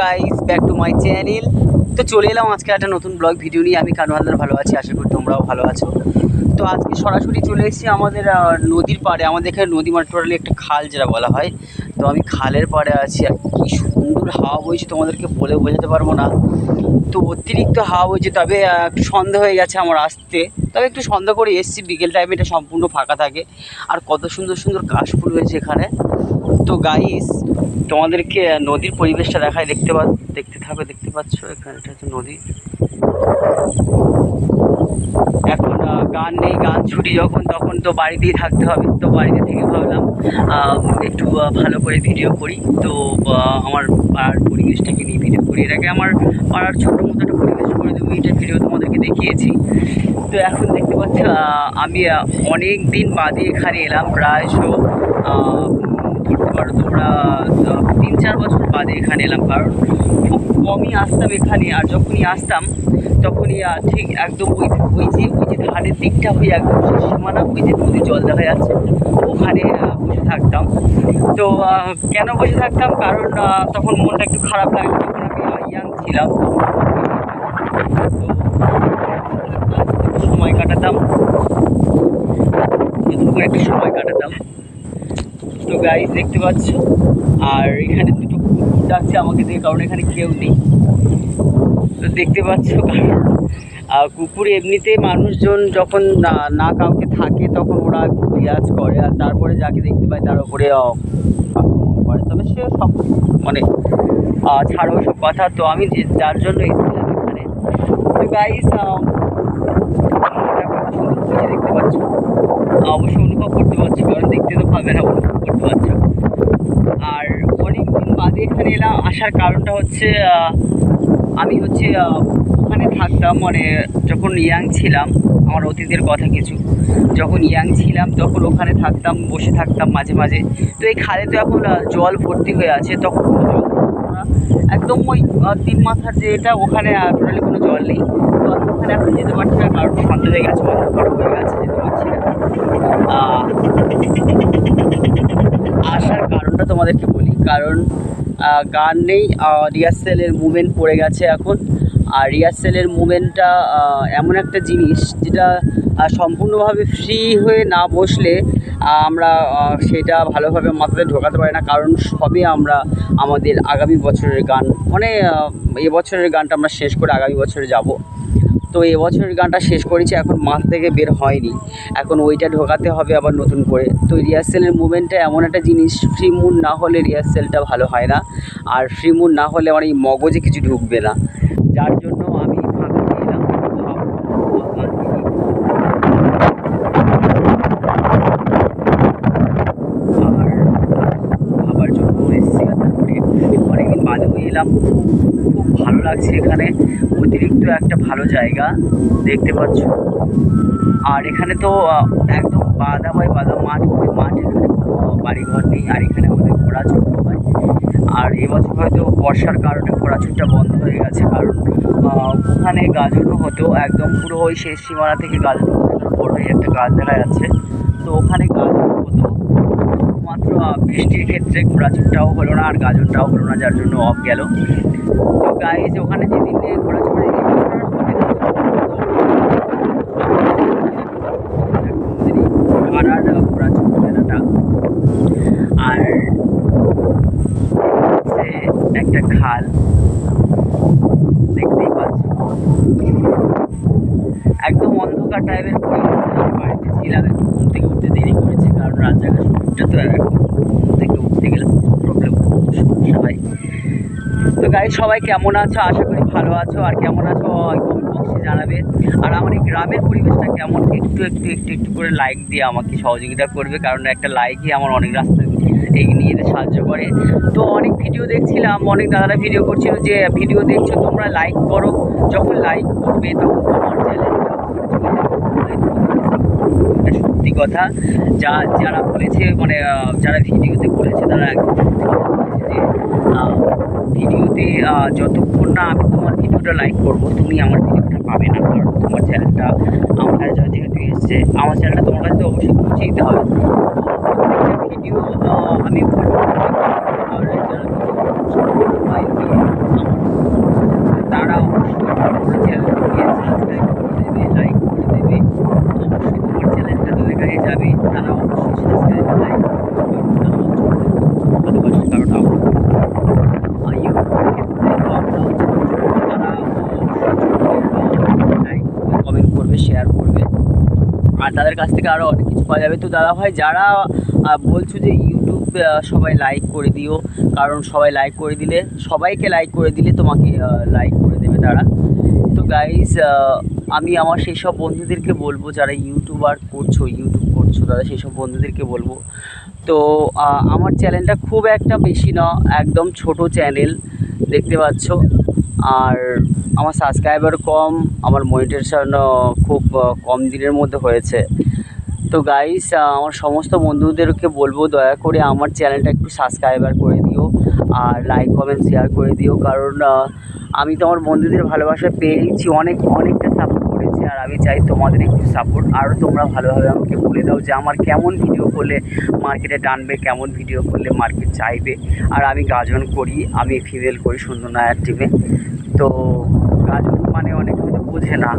Guys back to my channel তো চলে এলাম আজকে একটা নতুন ব্লগ ভিডিও নিয়ে। আমি কানু হালদার, ভালো আছি, আশা করি তোমরাও ভালো আছো। তো আজকে সরাসরি চলে এসেছি আমাদের নদীর পাড়ে। আমাদের এখানে নদী মানে টোটালি একটা খাল যেটা বলা হয়। তো আমি খালের পাড়ে আছি আর কি সুন্দর হাওয়া বইছে, তোমাদেরকে বলে বোঝাতে পারব না। তো অতিরিক্ত হাওয়া বইছে, তবে একটু সন্দেহ হয়ে গেছে আমার আসতে। তবে একটু সন্দেহ করে এসেছি, বিকেল টাইমে এটা সম্পূর্ণ ফাঁকা থাকে। আর কত সুন্দর সুন্দর কাশফুল হয়েছে এখানে। তো গাইস তোমাদেরকে নদীর পরিবেশটা দেখায় দেখতে পা দেখতে থাকো দেখতে পাচ্ছ? এখানে এটা হচ্ছে নদী। এখন গান নেই গান ছুটি যখন তখন তো বাড়িতেই থাকতে হবে। তো বাড়িতে থেকে ভাবলাম একটু ভালো করে ভিডিও করি। তো আমার পাড়ার পরিবেশটাকে নিয়ে ভিডিও করি। এর আগে আমার পাড়ার ছোটো মতো একটা পরিবেশ করে দেবো। এইটা ভিডিও তোমাদেরকে দেখিয়েছি। তো এখন দেখতে পাচ্ছ আমি অনেক দিন বাদে এখানে এলাম। প্রায় সো আহ, ধরতে পারো তোমরা। তিন চার বছর বাদে এখানে এলাম, কারণ খুব কমই আসতাম এখানে, আর যখনই আসতাম, তখনই ঠিক একদম ওই ওই যে ওই যে ধারের দিকটা হয়ে একদম সীমানা, ওই যে নদীর জল দেখা যাচ্ছে, ওখানে বসে থাকতাম। তো কেন বসে থাকতাম? কারণ তখন মনটা একটু খারাপ লাগতো তখন আমি ইয়াং ছিলাম। সময় কাটাতাম। একটু সময় কাটাতাম। তো গাইস দেখতে পাচ্ছ? আর এখানে দুটো কুকুর ডাকছে আমাকে দেখে কারণ এখানে কেউ নেই। তো দেখতে পাচ্ছ, কারণ কুকুর এমনিতে মানুষজন যখন না কাউকে থাকে, তখন ওরা রিয়াজ করে। আর তারপরে যাকে দেখতে পায়, তার উপরে করে। তবে সে সব মানে ছাড়ো সব কথা। তো আমি যে- যার জন্য এসেছিলাম এখানে। তো গাইস দেখতে পাচ্ছ? অবশ্যই অনুভব করতে পারছি, কারণ দেখতে তো পাবে না, অনুভব করতে পারছি আর অনেক দিন বাদে এখানে এলাম, আসার কারণটা হচ্ছে আমি হচ্ছে ওখানে থাকতাম মানে যখন ইয়াং ছিলাম, আমার অতীতের কথা কিছু, যখন ইয়াং ছিলাম, তখন ওখানে থাকতাম, বসে থাকতাম মাঝে মাঝে। তো এই খালে তো এখন জল ভর্তি হয়ে আছে, তখন জল একদম ওই তিন মাথার যে এটা, ওখানে টোটালি কোনো জল নেই। তো আমি ওখানে এখন যেতে পারছি না, কারণ সন্ধ্যা হয়ে গেছে অন্ধকার হয়ে গেছে, যেতে পারছি না। আসার কারণটা তোমাদেরকে বলি। কারণ গান নেই রিহার্সেলের মুভমেন্ট পড়ে গেছে এখন। আর রিহার্সেলের মুভমেন্টটা এমন একটা জিনিস যেটা সম্পূর্ণভাবে ফ্রি হয়ে না বসলে আমরা সেটা ভালোভাবে মাথাতে ঢোকাতে পারি না। কারণ সবে আমরা আমাদের আগামী বছরের গান মানে এবছরের গানটা আমরা শেষ করে আগামী বছরে যাব। তো এবছরের গানটা শেষ করেছি, এখন মাথা থেকে বের হয়নি। এখন ওইটা ঢোকাতে হবে আবার নতুন করে। তো রিহার্সেলের মুভমেন্টটা এমন একটা জিনিস ফ্রি মুড না হলে রিহার্সেলটা ভালো হয় না। আর ফ্রি মুড না হলে আমার এই মগজে কিছু ঢুকবে না। যার জন্য আমি এলাম। ভালো লাগছে এখানে। অতিরিক্ত একটা ভালো জায়গা, দেখতে পাচ্ছ। আর এখানে তো একদম বাদা বাই বাদা মাঠ মাঠ এখানে কোনো বাড়িঘর নেই, আর এখানে আমাদের ঘোড়া ছুট হয়। আর এবছর হয়তো বর্ষার কারণে ঘোড়া বন্ধ হয়ে গেছে, কারণ ওখানে গাজনও হতো, একদম পুরো ওই শেষ সীমানা থেকে গাজন বড় একটা গাছ দেখা যাচ্ছে। তো ওখানে গাজন বৃষ্টির ক্ষেত্রে ঘোড়া ছুটটাও হলো না, আর গাজনটাও হলো না, যার জন্য অফ গেল। তো গাইজ ওখানে যেদিন আর হচ্ছে একটা খাল। দেখতেই পাচ্ছ। একদম অন্ধকার টাইপের বাড়িতে ছিলাম, একটু ঘুম থেকে উঠতে দেরি করেছে, কারণ রাত জায়গা শুরুটা তো এখন। উঠতে গেলে প্রবলেম হয় তো গাইজ সবাই কেমন আছো? আশা করি ভালো আছো। আর কেমন আছো? কমেন্ট বক্সে জানাবে। আর আমার এই গ্রামের পরিবেশটা কেমন? একটু একটু একটু একটু করে লাইক দিয়ে আমাকে সহযোগিতা করবে। কারণ একটা লাইকই আমার অনেক রাস্তা এগিয়ে নিয়ে যেতে সাহায্য করে। তো অনেক ভিডিও দেখছিলাম, অনেক দাদারা ভিডিও করছিল যে ভিডিও দেখছ তোমরা লাইক করো। যখন লাইক করবে তখন তোমার চ্যানেলটা এটা সত্যি কথা। যা, যারা বলেছে মানে যারা ভিডিওতে বলেছে, তারা একদম সত্যি কথা বলেছে যে ভিডিওতে যতক্ষণ না আমি তোমার ভিডিওটা লাইক করব, তুমি আমার ভিডিওটা পাবে না। কারণ তোমার চ্যানেলটা আমার কাছে যেহেতু এসছে, আমার চ্যানেলটা তোমার কাছে তো অবশ্যই পৌঁছে দিতে হবে। ভিডিও আমি দাদার কাছ থেকে আরও অনেক কিছু পাওয়া যাবে। তো দাদা ভাই যারা বলছো যে ইউটিউব সবাই লাইক করে দিও, কারণ সবাই লাইক করে দিলে, সবাইকে লাইক করে দিলে তোমাকে লাইক করে দেবে তারা। তো গাইজ আমি আমার সেই সব বন্ধুদেরকে বলব, যারা ইউটিউবার করছ ইউটিউব করছ দাদা সেই সব বন্ধুদেরকে বলব। তো আমার চ্যানেলটা খুব একটা বেশি না, একদম ছোট চ্যানেল দেখতে পাচ্ছ। আর আমার সাবস্ক্রাইবার কম, আমার মনিটেশন খুব কম দিনের মধ্যে হয়েছে। তো গাইস আমার সমস্ত বন্ধুদেরকে বলব, দয়া করে আমার চ্যানেলটা একটু সাবস্ক্রাইবার করে দিও আর লাইক কমেন্ট শেয়ার করে দিও। কারণ আমি তো আমার বন্ধুদের ভালোবাসা পেয়েছি অনেক, অনেকটা সাপোর্ট করেছি আর আমি চাই তোমাদের একটু সাপোর্ট আরও তোমরা ভালোভাবে আমাকে বলে দাও যে আমার কেমন ভিডিও করলে মার্কেটে টানবে, কেমন ভিডিও করলে মার্কেট চাইবে। আর আমি গাজন করি, আমি ফিমেল করি সুন্দর নায়ার টিমে তো গাজন মানে অনেক হয়তো বোঝে না।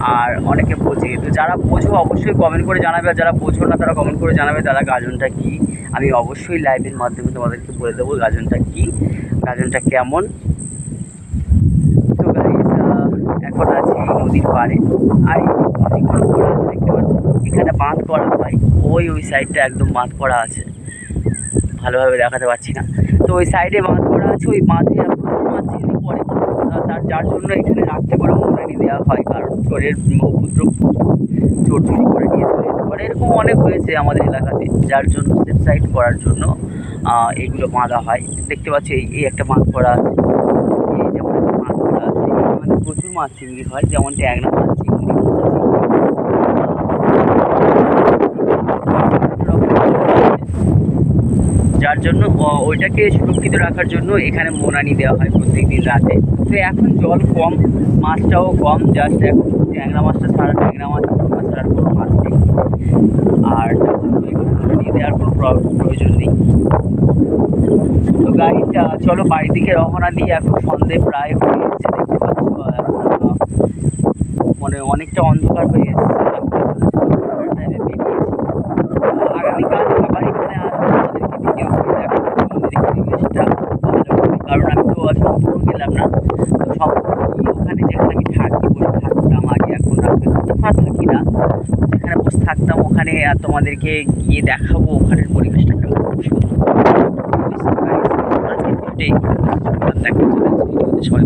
আর অনেকে বোঝে। তো যারা বোঝো, অবশ্যই কমেন্ট করে জানাবে। আর যারা বোঝো না, তারা কমেন্ট করে জানাবে তারা গাজনটা কী? আমি অবশ্যই লাইভের মাধ্যমে তোমাদেরকে বলে দেবো গাজনটা কী? গাজনটা কেমন? তো এখন আছি নদীর পাড়ে। আর দেখতে পাচ্ছ? এখানে বাঁধ করা হয়। ওই ওই সাইডটা একদম বাঁধ করা আছে। ভালোভাবে দেখাতে পারছি না। তো ওই সাইডে বাঁধ করা আছে, ওই বাঁধে আর প্রচুর মাছ চিংড়ি পড়ে আহ, তার যার জন্য এখানে রাখতে পারে মোটানি দেওয়া হয়, কারণ চোরের প্রচুর চোর চুরি করে নিয়ে চলে যেতে পারে, এরকম অনেক হয়েছে আমাদের এলাকাতে, যার জন্য সেফ সাইড করার জন্য এগুলো বাঁধা হয়। দেখতে পাচ্ছি, এই এই একটা মাছ করা আছে, এই যেমন একটা বাঁধ করা আছে এখানে প্রচুর মাছ চিংড়ি হয় যেমন ট্যাংরা মাছ চিংড়ি মোচা চিংড়ি যার জন্য ওইটাকে সুরক্ষিত রাখার জন্য এখানে মোনানি দেওয়া হয় প্রত্যেক দিন রাতে। তো এখন জল কম, মাছটাও কম জাস্ট এখন ট্যাংরা মাছটা ছাড়া, ট্যাংরা মাছ পোনা ছাড়া আর কোনো মাছ নেই। আর মোনানি দেওয়ার কোনো প্র- প্রয়োজন নেই। তো গাড়ি চলো বাড়ির দিকে রওনা দিয়ে এখন সন্ধে প্রায় হয়ে এসেছে দেখতে পাচ্ছ মানে অনেকটা অন্ধকার হয়ে এসেছে। ওখানে আর তোমাদেরকে গিয়ে দেখাবো ওখানের পরিবেশটা কেমন আজকে সবাই